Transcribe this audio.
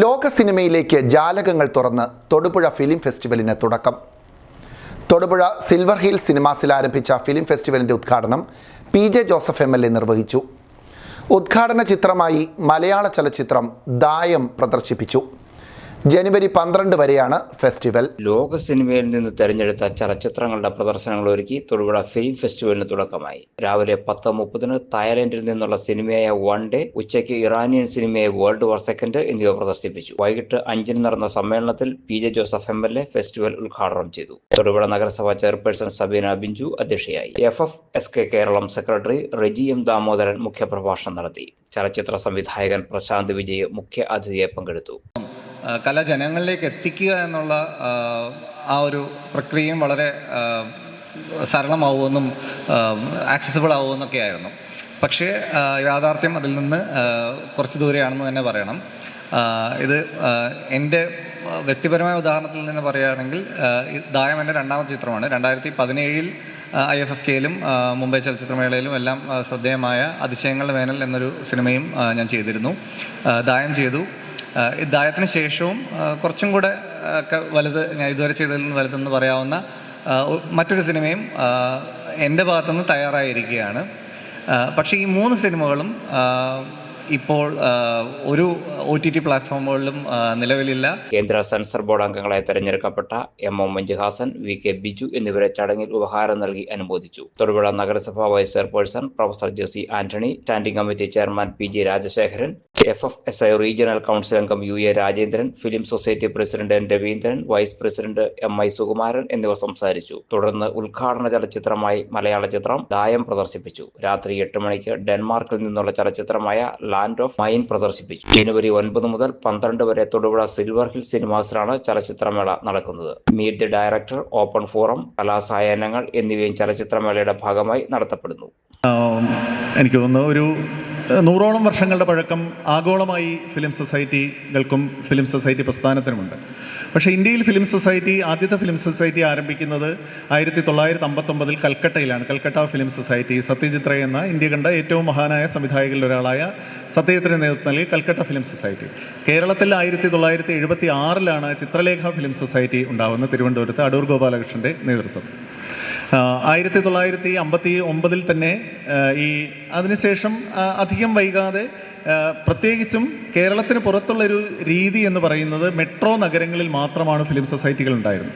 ലോക സിനിമയിലേക്ക് ജാലകങ്ങൾ തുറന്ന് തൊടുപുഴ ഫിലിം ഫെസ്റ്റിവലിന് തുടക്കം. തൊടുപുഴ സിൽവർ ഹിൽ സിനിമാസിൽ ആരംഭിച്ച ഫിലിം ഫെസ്റ്റിവലിന്റെ ഉദ്ഘാടനം P J Joseph M L A നിർവഹിച്ചു. ഉദ്ഘാടന ചിത്രമായി മലയാള ചലച്ചിത്രം ദായം പ്രദർശിപ്പിച്ചു. ജനുവരി പന്ത്രണ്ട് വരെയാണ് ഫെസ്റ്റിവൽ. ലോക സിനിമയിൽ നിന്ന് തെരഞ്ഞെടുത്ത ചലച്ചിത്രങ്ങളുടെ പ്രദർശനങ്ങൾ ഒരുക്കി തൊടുപുഴ ഫിലിം ഫെസ്റ്റിവലിന് തുടക്കമായി. രാവിലെ പത്ത് മുപ്പതിന് തായ്ലൻഡിൽ നിന്നുള്ള സിനിമയായ വൺ ഡേ ഉച്ചയ്ക്ക് ഇറാനിയൻ സിനിമയായ വേൾഡ് വാർ സെക്കൻഡ് എന്നിവ പ്രദർശിപ്പിച്ചു. വൈകിട്ട് അഞ്ചിന് നടന്ന സമ്മേളനത്തിൽ P J Joseph M L A festival ഉദ്ഘാടനം ചെയ്തു. തൊടുപുഴ നഗരസഭാ ചെയർപേഴ്സൺ സബീന ബിഞ്ചു അധ്യക്ഷയായി. F F S K Keralam secretary Reji M Damodaran മുഖ്യപ്രഭാഷണം നടത്തി. ചലച്ചിത്ര സംവിധായകൻ പ്രശാന്ത് വിജയ് മുഖ്യ അതിഥിയെ പങ്കെടുത്തു. കല ജനങ്ങളിലേക്ക് എത്തിക്കുക എന്നുള്ള ആ, ഒരു പ്രക്രിയയും വളരെ സരളമാവുമെന്നും ആക്സസിബിൾ ആവുമെന്നൊക്കെ ആയിരുന്നു പക്ഷേ യാഥാർത്ഥ്യം അതിൽ നിന്ന് കുറച്ച് ദൂരെയാണെന്ന് തന്നെ പറയണം. ഇത് എന്റെ വ്യക്തിപരമായ ഉദാഹരണത്തിൽ നിന്ന് പറയുകയാണെങ്കിൽ ദായം എന്റെ രണ്ടാമത്തെ ചിത്രമാണ്. രണ്ടായിരത്തി പതിനേഴിൽ ഐ എഫ് എഫ് കെയിലും മുംബൈ ചലച്ചിത്രമേളയിലും എല്ലാം ശ്രദ്ധേയമായ അതിശയങ്ങളുടെ വേനൽ എന്നൊരു സിനിമയും ഞാൻ ചെയ്തിരുന്നു. ദായം ചെയ്തു. ദായത്തിന് ശേഷവും കുറച്ചും കൂടെ ഒക്കെ വലുത് ഞാൻ ഇതുവരെ ചെയ്തതിൽ നിന്ന് വലുതെന്ന് പറയാവുന്ന മറ്റൊരു സിനിമയും എന്റെ ഭാഗത്തുനിന്ന് തയ്യാറായിരിക്കുകയാണ്. പക്ഷേ ഈ മൂന്ന് സിനിമകളും ഇപ്പോൾ ഒരു ഒ ടി ടി പ്ലാറ്റ്ഫോമുകളിലും നിലവിലില്ല. കേന്ദ്ര സെൻസർ ബോർഡ് അംഗങ്ങളായി തെരഞ്ഞെടുക്കപ്പെട്ട M M Manjuhasan V K Biju എന്നിവരെ ചടങ്ങിൽ ഉപഹാരം നൽകി അനുമോദിച്ചു. തൊടുപുഴ നഗരസഭാ vice chairperson professor Jessy Antony standing committee chairman P J Rajasekharan F F S I regional council അംഗം U A Rajendran film society president N Raveendran vice president M I Sukumaran എന്നിവർ സംസാരിച്ചു. തുടർന്ന് ഉദ്ഘാടന ചലച്ചിത്രമായി മലയാള ചിത്രം ദായം പ്രദർശിപ്പിച്ചു. രാത്രി എട്ട് മണിക്ക് ഡെൻമാർക്കിൽ നിന്നുള്ള ചലച്ചിത്രമായ ലാൻഡ് ഓഫ് മൈൻ പ്രദർശിപ്പിച്ചു. ജനുവരി ഒൻപത് മുതൽ പന്ത്രണ്ട് വരെ തൊടുപുഴ സിൽവർ ഹിൽ സിനിമാസിലാണ് ചലച്ചിത്രമേള നടക്കുന്നത്. Meet the director open forum കലാസായാഹ്നങ്ങൾ എന്നിവയും ചലച്ചിത്രമേളയുടെ ഭാഗമായി നടത്തപ്പെടുന്നു. എനിക്ക് തോന്നുന്നു ഒരു നൂറോളം വർഷങ്ങളുടെ പഴക്കം ആഗോളമായി ഫിലിം സൊസൈറ്റികൾക്കും ഫിലിം സൊസൈറ്റി പ്രസ്ഥാനത്തിനുമുണ്ട്. പക്ഷേ ഇന്ത്യയിൽ ഫിലിം സൊസൈറ്റി ആദ്യത്തെ ഫിലിം സൊസൈറ്റി ആരംഭിക്കുന്നത് ആയിരത്തി തൊള്ളായിരത്തി അമ്പത്തൊമ്പതിൽ കൽക്കട്ടയിലാണ്. കൽക്കട്ട ഫിലിം സൊസൈറ്റി സത്യജിത് റേ എന്ന ഇന്ത്യ കണ്ട ഏറ്റവും മഹാനായ സംവിധായകരിൽ ഒരാളായ സത്യജിത്തിന് നേതൃത്വം നൽകി കൽക്കട്ട ഫിലിം സൊസൈറ്റി. കേരളത്തിൽ ആയിരത്തി തൊള്ളായിരത്തി എഴുപത്തി ആറിലാണ് ചിത്രലേഖ ഫിലിം സൊസൈറ്റി ഉണ്ടാവുന്നത് തിരുവനന്തപുരത്ത് അടൂർ ഗോപാലകൃഷ്ണന്റെ നേതൃത്വത്തിൽ. ആയിരത്തി തൊള്ളായിരത്തി അമ്പത്തി ഒമ്പതിൽ തന്നെ ഈ അതിനുശേഷം അധികം വൈകാതെ പ്രത്യേകിച്ചും കേരളത്തിന് പുറത്തുള്ളൊരു രീതി എന്ന് പറയുന്നത് മെട്രോ നഗരങ്ങളിൽ മാത്രമാണ് ഫിലിം സൊസൈറ്റികൾ ഉണ്ടായിരുന്നത്.